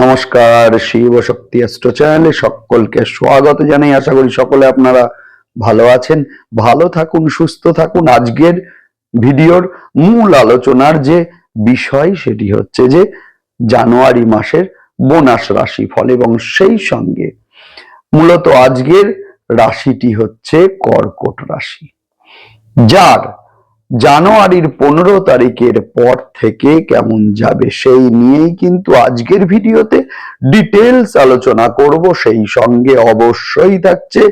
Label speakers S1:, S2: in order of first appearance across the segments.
S1: নমস্কার, শিব শক্তি অ্যাস্ট্রো চ্যানেলে সকলকে স্বাগত জানাই। আশা করি সকলে আপনারা ভালো আছেন। ভালো থাকুন, সুস্থ থাকুন। আজকের ভিডিওর মূল আলোচনার যে বিষয় সেটি হচ্ছে যে জানুয়ারি মাসের বোনাস রাশি ফল এবং সেই সঙ্গে মূলত আজকের রাশিটি হচ্ছে কর্কট রাশি, যার জানুয়ারির পনেরো তারিখের পর থেকে কেমন যাবে সেই নিয়েই কিন্তু আজকের ভিডিওতে ডিটেলস আলোচনা করব। সেই সঙ্গে অবশ্যই থাকছে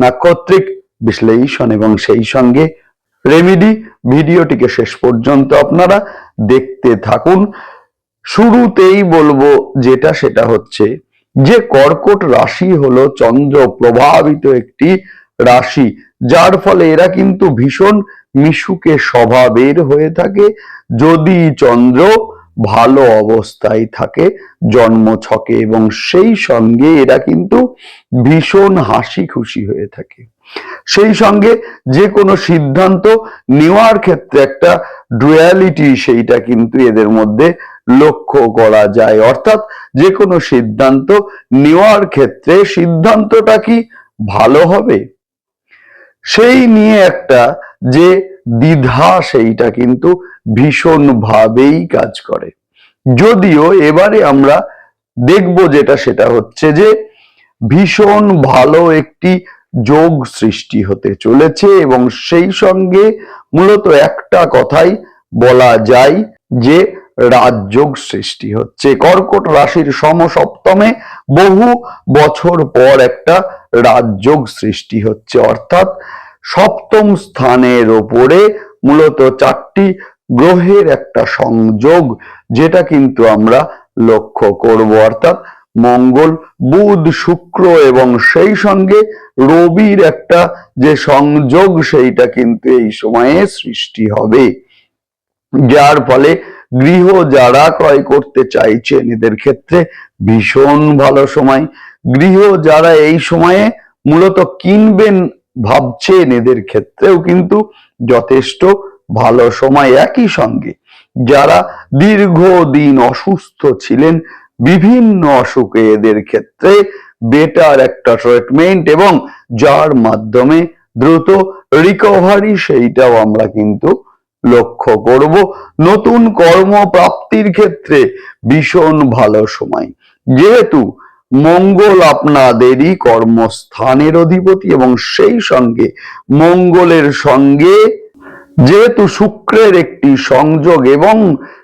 S1: নাক্ষত্রিক বিশ্লেষণ এবং সেই সঙ্গে রেমিডি ভিডিওটিকে শেষ পর্যন্ত আপনারা দেখতে থাকুন। শুরুতেই বলব যেটা, সেটা হচ্ছে যে কর্কট রাশি হলো চন্দ্র প্রভাবিত একটি রাশি, যার ফলে এরা কিন্তু ভীষণ মিশুকে স্বভাবের হয়ে থাকে। যদি চন্দ্র ভালো অবস্থায় থাকে জন্ম ছকে এবং সেই সঙ্গে এরা কিন্তু ভীষণ হাসি খুশি হয়ে থাকে। সেই সঙ্গে যে কোনো সিদ্ধান্ত নেওয়ার ক্ষেত্রে একটা ডুয়ালিটি সেইটা কিন্তু এদের মধ্যে লক্ষ্য করা যায়। অর্থাৎ যে কোনো সিদ্ধান্ত নেওয়ার ক্ষেত্রে সিদ্ধান্তটা কি ভালো হবে? সেই নিয়ে একটা যে দ্বিধা সেইটা কিন্তু ভীষণ ভাবেই কাজ করে। যদিও এবারে আমরা দেখব যেটা, সেটা হচ্ছে যে ভীষণ ভালো একটি যোগ সৃষ্টি হতে চলেছে এবং সেই সঙ্গে মূলত একটা কথাই বলা যায় যে রাজযোগ সৃষ্টি হচ্ছে। কর্কট রাশির সমসপ্তমে বহু বছর পর একটা রাজযোগ সৃষ্টি হচ্ছে, অর্থাৎ সপ্তম স্থানের ওপরে মূলত চারটি গ্রহের একটা সংযোগ, যেটা কিন্তু আমরা লক্ষ্য করব। অর্থাৎ মঙ্গল, বুধ, শুক্র এবং সেই সঙ্গে রবির একটা যে সংযোগ, সেইটা কিন্তু এই সময়ে সৃষ্টি হবে। যার ফলে গৃহ যারা ক্রয় করতে চাইছেন, এদের ক্ষেত্রে ভীষণ ভালো সময়। গৃহ যারা এই সময়ে মূলত কিনবেন ভাবছেন এদের ক্ষেত্রেও কিন্তু যথেষ্ট ভালো সময় একই সঙ্গে। যারা দীর্ঘদিন অসুস্থ ছিলেন, বিভিন্ন অসুখে এদের ক্ষেত্রে বেটার একটা ট্রিটমেন্ট এবং যার মাধ্যমে দ্রুত রিকভারি সেইটাও আমরা কিন্তু লক্ষ্য করব। নতুন কর্মপ্রাপ্তির ক্ষেত্রে ভীষণ ভালো সময়। যেহেতু মঙ্গল আপনাদেরই কর্মস্থানের অধিপতি এবং সেই সঙ্গে মঙ্গলের সঙ্গে যেহেতু শুক্রের একটি সংযোগ এবং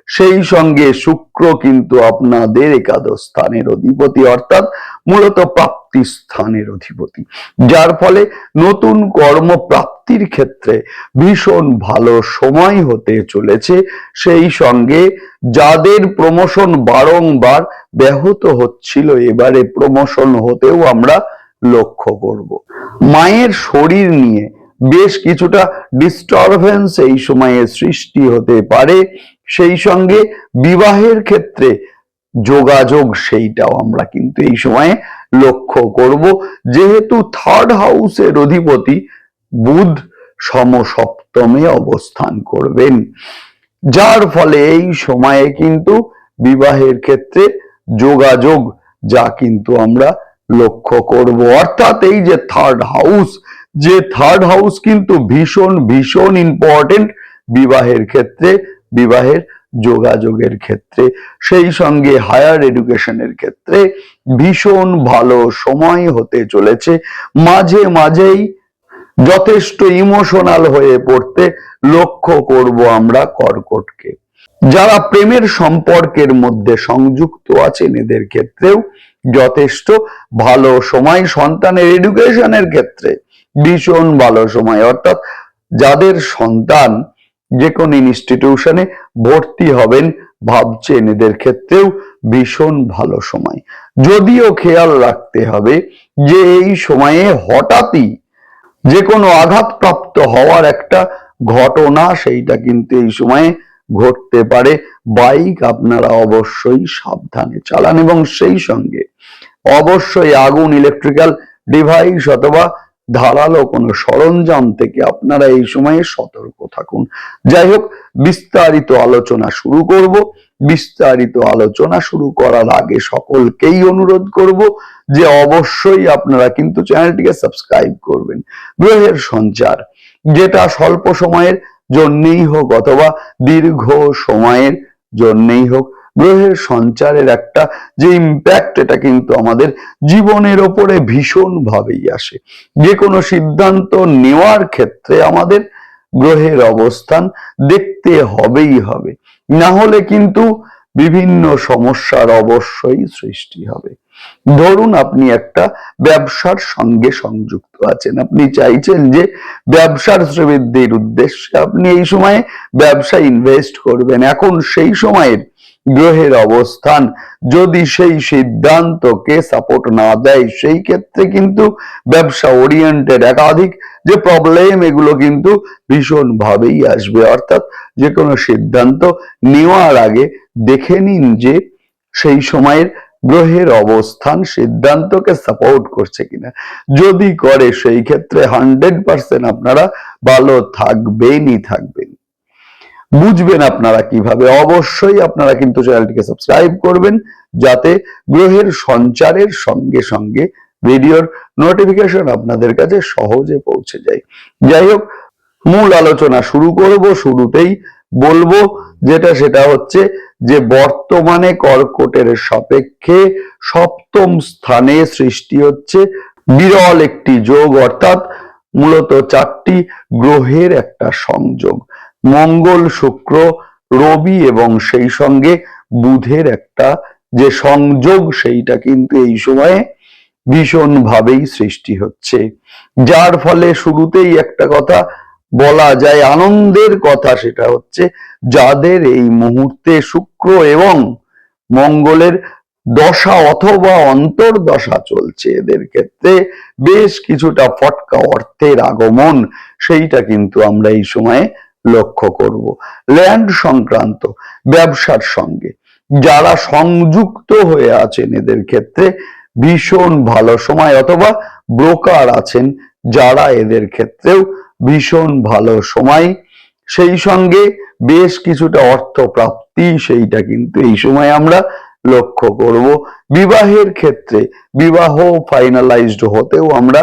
S1: সেই সঙ্গে শুক্র কিন্তু আপনাদের একাদশ স্থানের অধিপতি, অর্থাৎ মূলত প্রাপ্তি স্থানের অধিপতি, যার ফলে নতুন কর্মপ্রাপ্তির ক্ষেত্রে ভীষণ ভালো সময় হতে চলেছে। সেই সঙ্গে যাদের প্রমোশন বারংবার ব্যাহত হচ্ছিল, এবারে প্রমোশন হতেও আমরা লক্ষ্য করব। মায়ের শরীর নিয়ে বেশ কিছুটা ডিস্টারবেন্স এই সময়ে সৃষ্টি হতে পারে। সেই সঙ্গে বিবাহের ক্ষেত্রে যোগাযোগ সেইটাও আমরা কিন্তু এই সময়ে লক্ষ্য করব। যেহেতু থার্ড হাউসের অধিপতি বুধ সমসপ্তমে অবস্থান করবেন। যার ফলে এই সময়ে কিন্তু বিবাহের ক্ষেত্রে যোগাযোগ যা কিন্তু আমরা লক্ষ্য করব। অর্থাৎ এই যে থার্ড হাউস যে থার্ড হাউস কিন্তু ভীষণ ভীষণ ইম্পর্টেন্ট বিবাহের ক্ষেত্রে, বিবাহের যোগাযোগের ক্ষেত্রে, সেই সঙ্গে হায়ার এডুকেশনের ক্ষেত্রে ভীষণ ভালো সময় হতে চলেছে। মাঝে মাঝেই যথেষ্ট ইমোশনাল হয়ে পড়তে লক্ষ্য করব আমরা কর্কটকে। যারা প্রেমের সম্পর্কের মধ্যে সংযুক্ত আছেন, এদের ক্ষেত্রেও যথেষ্ট ভালো সময়। সন্তানের এডুকেশনের ক্ষেত্রে ভীষণ ভালো সময়। অর্থাৎ যাদের সন্তান যে কোনো ইনস্টিটিউশনে ভর্তি হবেন ভাবছেন এদের ক্ষেত্রেও ভীষণ ভালো সময়। যদিও খেয়াল রাখতে হবে যে এই সময়ে হঠাৎই যে কোনো আঘাতপ্রাপ্ত হওয়ার একটা ঘটনা সেইটা কিন্তু এই সময়ে ঘটতে পারে। বাইক আপনারা অবশ্যই সাবধানে চালান এবং সেই সঙ্গে অবশ্যই আগুন ইলেকট্রিক্যাল ডিভাইস অথবা ধারালো কোনো সরঞ্জাম থেকে আপনারা এই সময়ে সতর্ক থাকুন। যাই হোক, বিস্তারিত আলোচনা শুরু করব। বিস্তারিত আলোচনা শুরু করার আগে সকলকেই অনুরোধ করব যে অবশ্যই আপনারা কিন্তু চ্যানেলটিকে সাবস্ক্রাইব করবেন। গ্রহের সঞ্চার, যেটা স্বল্প সময়ের জন্যেই হোক অথবা দীর্ঘ সময়ের জন্যেই হোক গ্রহের সঞ্চারের একটা যে ইম্প্যাক্ট এটা কিন্তু আমাদের জীবনের ওপরে ভীষণ ভাবেই আসে। যে কোনো সিদ্ধান্ত নেওয়ার ক্ষেত্রে আমাদের গ্রহের অবস্থান দেখতে হবেই হবে। না হলে কিন্তু বিভিন্ন সমস্যার অবশ্যই সৃষ্টি হবে। ধরুন আপনি একটা ব্যবসার সঙ্গে সংযুক্ত আছেন। আপনি চাইছেন যে ব্যবসার শ্রীবৃদ্ধির উদ্দেশ্যে আপনি এই সময়ে ব্যবসা ইনভেস্ট করবেন। এখন সেই সময়ের গ্রহের অবস্থান। যদি সেই সিদ্ধান্তকে সাপোর্ট না দেয়, সেই ক্ষেত্রে কিন্তু ব্যবসা ওরিয়েন্টেড একাধিক যে প্রবলেম এগুলো কিন্তু ভীষণ ভাবেই আসবে। অর্থাৎ যে কোনো সিদ্ধান্ত নেওয়ার আগে দেখে নিন যে সেই সময়ের গ্রহের অবস্থান সিদ্ধান্তকে সাপোর্ট করছে কিনা। যদি করে, সেই ক্ষেত্রে হান্ড্রেড পার্সেন্ট আপনারা ভালো থাকবেনই থাকবেন। বুঝবেন আপনারা কীভাবে। অবশ্যই আপনারা কিন্তু চ্যানেলটিকে সাবস্ক্রাইব করবেন যাতে গ্রহের সঞ্চারের সঙ্গে সঙ্গে ভিডিওর নোটিফিকেশন আপনাদের কাছে সহজে পৌঁছে যায়। যাই হোক, মূল আলোচনা শুরু করব, শুরুতেই বলব যেটা, সেটা হচ্ছে যে বর্তমানে কর্কটের সাপেক্ষে সপ্তম স্থানে সৃষ্টি হচ্ছে বিরল একটি যোগ, অর্থাৎ মূলত চারটি গ্রহের একটা সংযোগ। মঙ্গল, শুক্র, রবি এবং সেই সঙ্গে বুধের একটা যে সংযোগ, সেইটা কিন্তু এই সময়ে ভীষণ ভাবেই সৃষ্টি হচ্ছে। যার ফলে শুরুতেই একটা কথা বলা যায়, আনন্দের কথা সেটা হচ্ছে যাদের এই মুহূর্তে শুক্র এবং মঙ্গলের দশা অথবা অন্তর্দশা চলছে, এদের ক্ষেত্রে বেশ কিছুটা ফটকা অর্থের আগমন, সেইটা কিন্তু আমরা এই সময়ে লক্ষ্য করব। ল্যান্ড সংক্রান্ত, ব্যবসার সঙ্গে। যারা সংযুক্ত হয়ে আছেন এদের ক্ষেত্রে ভীষণ ভালো সময় অথবা ব্রোকার আছেন, যারা এদের ক্ষেত্রেও ভীষণ ভালো সময়। সেই সঙ্গে বেশ কিছুটা অর্থ প্রাপ্তি সেইটা কিন্তু এই সময় আমরা লক্ষ্য করব। বিবাহের ক্ষেত্রে বিবাহ ফাইনালাইজড হতেও আমরা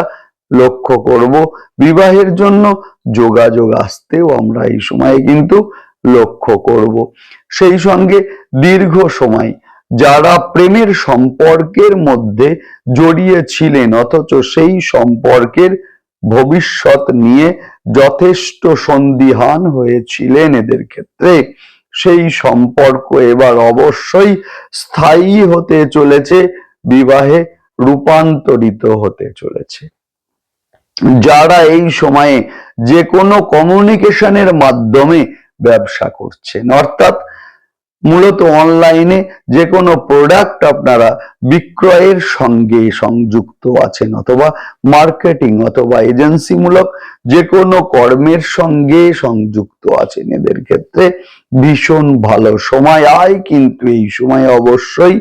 S1: লক্ষ্য করব। বিবাহের জন্য যোগাযোগ আসতেও আমরা এই সময়ে কিন্তু লক্ষ্য করব। সেই সঙ্গে দীর্ঘ সময় যারা প্রেমের সম্পর্কের মধ্যে জড়িয়ে ছিলেন, অথচ সেই সম্পর্কের ভবিষ্যৎ নিয়ে যথেষ্ট সন্দিহান হয়েছিলেন এদের ক্ষেত্রে, সেই সম্পর্ক এবার অবশ্যই স্থায়ী হতে চলেছে, বিবাহে রূপান্তরিত হতে চলেছে। যারা এই সময়ে যে কোনো কমিউনিকেশনের মাধ্যমে ব্যবসা করছেন, অর্থাৎ মূলত অনলাইনে যে কোনো প্রোডাক্ট আপনারা বিক্রয়ের সঙ্গে সংযুক্ত আছেন অথবা মার্কেটিং অথবা এজেন্সিমূলক যে কোনো কর্মের সঙ্গে সংযুক্ত আছেন, এদের ক্ষেত্রে ভীষণ ভালো সময় আয় কিন্তু এই সময় অবশ্যই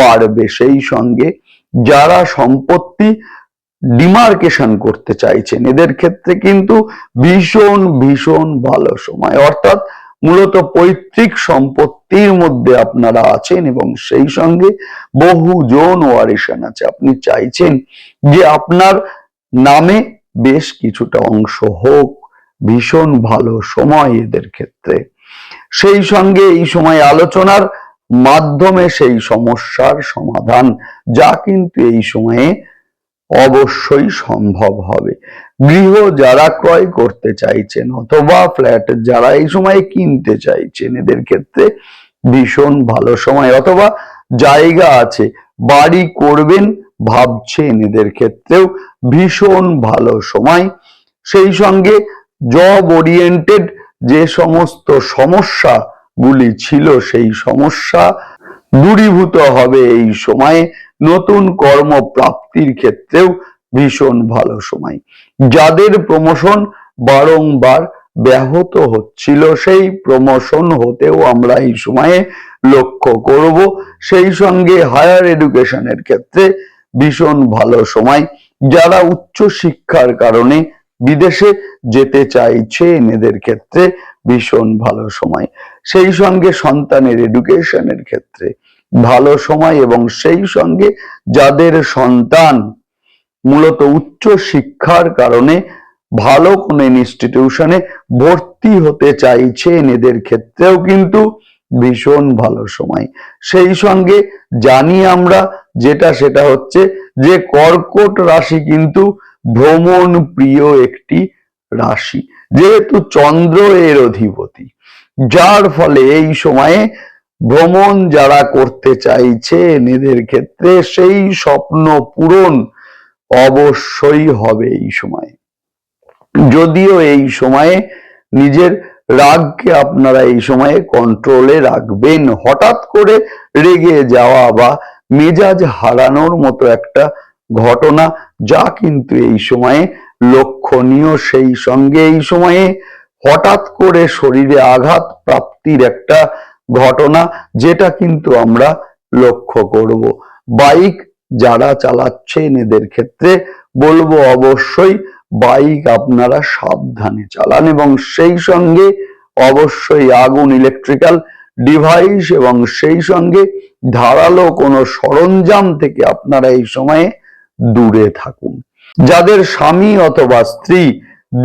S1: বাড়বে। সেই সঙ্গে যারা সম্পত্তি ডিমার্কেশন করতে চাইছেন। এদের ক্ষেত্রে কিন্তু ভীষণ ভীষণ ভালো সময়। অর্থাৎ মূলত পৈতৃক সম্পত্তির মধ্যে আপনারা আছেন এবং সেই সঙ্গে বহু জন ওয়ারিশন আছে। আপনি চাইছেন যে আপনার নামে বেশ কিছুটা অংশ হোক। ভীষণ ভালো সময় এদের ক্ষেত্রে। সেই সঙ্গে এই সময় আলোচনার মাধ্যমে সেই সমস্যার সমাধান। যা কিন্তু এই সময়ে অবশ্যই সম্ভব হবে। গৃহ যারা ক্রয় করতে চাইছেন অথবা ফ্ল্যাট যারা এই সময় কিনতে চাইছেন, এদের ক্ষেত্রে ভীষণ ভালো সময়। অথবা জায়গা আছে, বাড়ি করবেন ভাবছেন, এদের ক্ষেত্রেও ভীষণ ভালো সময়। সেই সঙ্গে জব ওরিয়েন্টেড যে সমস্ত সমস্যা গুলি ছিল, সেই সমস্যা দূরীভূত হবে এই সময়ে। নতুন কর্ম প্রাপ্তির ক্ষেত্রেও ভীষণ ভালো সময়। যাদের প্রমোশন বারংবার ব্যাহত হচ্ছিল, সেই প্রমোশন হতেও আমরা এই সময়ে লক্ষ্য করব। সেই সঙ্গে হায়ার এডুকেশনের ক্ষেত্রে ভীষণ ভালো সময়। যারা উচ্চ শিক্ষার কারণে বিদেশে যেতে চাইছে এনেদের ক্ষেত্রে ভীষণ ভালো সময়। সেই সঙ্গে সন্তানের এডুকেশনের ক্ষেত্রে ভালো সময় এবং সেই সঙ্গে যাদের সন্তান মূলত উচ্চ শিক্ষার কারণে ভালো কোনো ইনস্টিটিউশনে ভর্তি হতে চাইছেন, এদের ক্ষেত্রেও কিন্তু ভীষণ ভালো সময়। সেই সঙ্গে জানি আমরা যেটা, সেটা হচ্ছে যে কর্কট রাশি কিন্তু ভ্রমণ প্রিয় একটি রাশি, যেহেতু চন্দ্র এর অধিপতি। যার ফলে এই সময়ে ভ্রমণ যারা করতে চাইছেন এদের ক্ষেত্রে সেই স্বপ্ন পূরণ অবশ্যই হবে এই সময়ে। যদিও এই সময়ে নিজের রাগকে আপনারা এই সময়ে কন্ট্রোলে রাখবেন। হঠাৎ করে রেগে যাওয়া বা মেজাজ হারানোর মতো একটা ঘটনা যা কিন্তু এই সময়ে লক্ষণীয়, সেই সঙ্গে এই সময়ে হঠাৎ করে শরীরে আঘাত প্রাপ্তির একটা ঘটনা যেটা কিন্তু আমরা লক্ষ্য করব। বাইক যারা চালাচ্ছেন এদের ক্ষেত্রে বলব অবশ্যই বাইক আপনারা সাবধানে চালান এবং সেই সঙ্গে অবশ্যই আগুন ইলেকট্রিক্যাল ডিভাইস এবং সেই সঙ্গে ধারালো কোনো সরঞ্জাম থেকে আপনারা এই সময়ে দূরে থাকুন। যাদের স্বামী অথবা স্ত্রী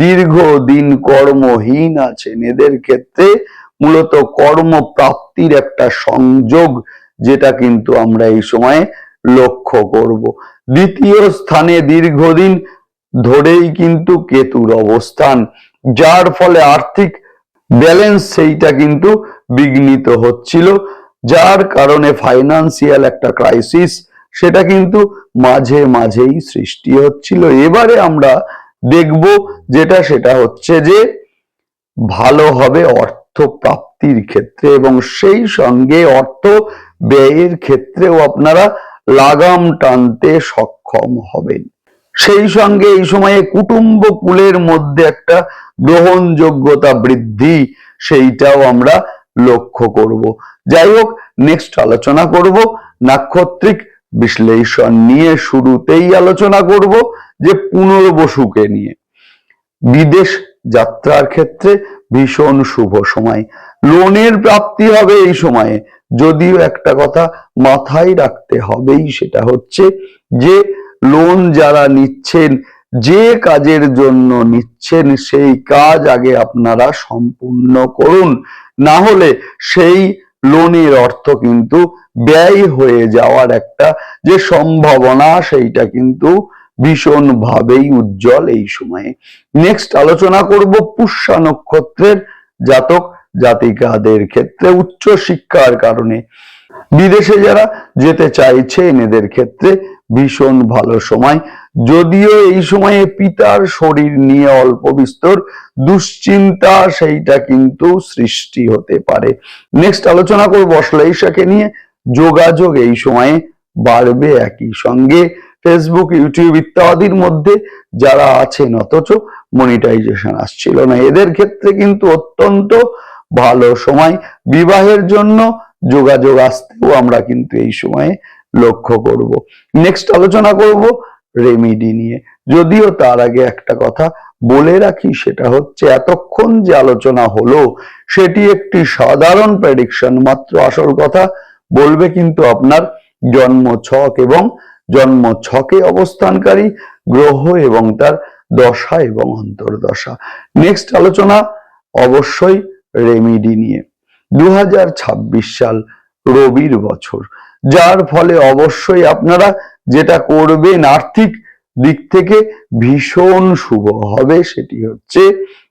S1: দীর্ঘদিন কর্মহীন আছেন, এদের ক্ষেত্রে মূলত কর্মপ্রাপ্তির একটা সংযোগ যেটা কিন্তু আমরা এই সময়ে লক্ষ্য করব। দ্বিতীয় স্থানে দীর্ঘদিন ধরেই কিন্তু কেতুর অবস্থান, যার ফলে আর্থিক ব্যালেন্স সেইটা কিন্তু বিঘ্নিত হচ্ছিল, যার কারণে ফাইনান্সিয়াল একটা ক্রাইসিস সেটা কিন্তু মাঝে মাঝেই সৃষ্টি হচ্ছিল। এবারে আমরা দেখব যেটা সেটা হচ্ছে যে ভালো হবে অর্থ প্রাপ্তির ক্ষেত্রে এবং সেই সঙ্গে অর্থ ব্যয়ের ক্ষেত্রেও আপনারা লাগাম টানতে সক্ষম হবেন। সেই সঙ্গে এই সময়ে কুটুম্ব কুলের মধ্যে একটা গ্রহণযোগ্যতা বৃদ্ধি, সেইটাও আমরা লক্ষ্য করব। যাই হোক নেক্সট আলোচনা করব, নাক্ষত্রিক বিশ্লেষণ নিয়ে শুরুতেই আলোচনা করব যে পুনর্বসুকে নিয়ে। বিদেশ যাত্রার ক্ষেত্রে ভীষণ শুভ সময়। লোনের প্রাপ্তি হবে এই সময়ে। যদিও একটা কথা মাথায় রাখতে হবেই, সেটা হচ্ছে যে লোন যারা নিচ্ছেন, যে কাজের জন্য নিচ্ছেন, সেই কাজ আগে আপনারা সম্পূর্ণ করুন। না হলে সেই লোনের অর্থ কিন্তু ব্যয় হয়ে যাওয়ার একটা যে সম্ভাবনা, সেইটা কিন্তু ভীষণ ভাবেই উজ্জ্বল এই সময়ে। নেক্সট আলোচনা করব পুষ্যা নক্ষত্রের জাতক জাতিকাদের ক্ষেত্রে, উচ্চ শিক্ষার কারণে। বিদেশে যারা যেতে চাইছেন এদের ক্ষেত্রে ভীষণ ভালো সময়। যদিও এই সময়ে পিতার শরীর নিয়ে অল্প বিস্তর, দুশ্চিন্তা সেইটা কিন্তু সৃষ্টি হতে পারে। নেক্সট আলোচনা করব অশ্লেষাকে নিয়ে। যোগাযোগ এই সময়ে বাড়বে একই সঙ্গে। ফেসবুক ইউটিউব ইত্যাদির মধ্যে যারা আছেন, অথচ মনিটাইজেশন আসছিল না। এদের ক্ষেত্রে কিন্তু অত্যন্ত ভালো সময়। বিবাহের জন্য যোগাযোগ আসতেও আমরা কিন্তু এই সময়ে লক্ষ্য করব। নেক্সট আলোচনা করব রেমিডি নিয়ে। যদিও তার আগে একটা কথা বলে রাখি, সেটা হচ্ছে এতক্ষণ যে আলোচনা হলো, সেটি একটি সাধারণ প্রেডিকশন মাত্র আসল কথা বলবে কিন্তু আপনার জন্ম ছক এবং জন্ম ছকে অবস্থানকারী, গ্রহ এবং তার দশা এবং অন্তর্দশা। নেক্সট আলোচনা, অবশ্যই রেমিডি নিয়ে। দু সাল, রবির বছর। যার ফলে অবশ্যই আপনারা যেটা করবেন আর্থিক দিক থেকে ভীষণ শুভ হবে সেটি হচ্ছে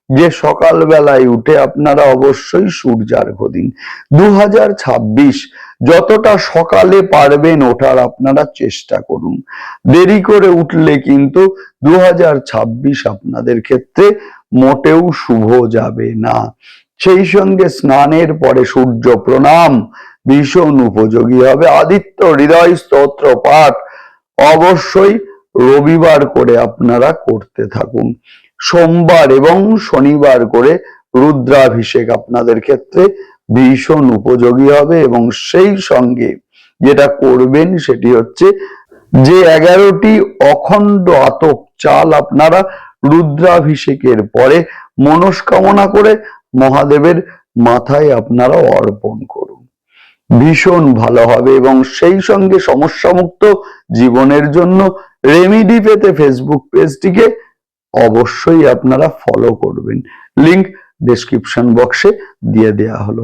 S1: যে সকালবেলায় উঠে আপনারা অবশ্যই সূর্যার্ঘ দিন। দু হাজার ছাব্বিশ যতটা সকালে পারবেন ওঠার আপনারা চেষ্টা করুন। দেরি করে উঠলে কিন্তু দু আপনাদের ক্ষেত্রে মোটেও শুভ যাবে না। সেই সঙ্গে স্নানের পরে সূর্য প্রণাম ভীষণ উপযোগী হবে। আদিত্য হৃদয় স্তোত্র পাঠ অবশ্যই রবিবার করে আপনারা করতে থাকুন। সোমবার এবং শনিবার করে রুদ্রাভিষেক আপনাদের ক্ষেত্রে ভীষণ উপযোগী হবে এবং সেই সঙ্গে যেটা করবেন সেটি হচ্ছে যে এগারোটি অখণ্ড আতপ চাল আপনারা রুদ্রাভিষেকের পরে মনস্কামনা করে মহাদেবের মাথায় আপনারা অর্পণ করুন। ভীষণ ভালো হবে এবং সেই সঙ্গে সমস্যামুক্ত জীবনের জন্য রেমিডি পেতে ফেসবুক পেজটিকে অবশ্যই আপনারা ফলো করবেন। লিংক ডেসক্রিপশন বক্সে দিয়ে দেয়া হলো।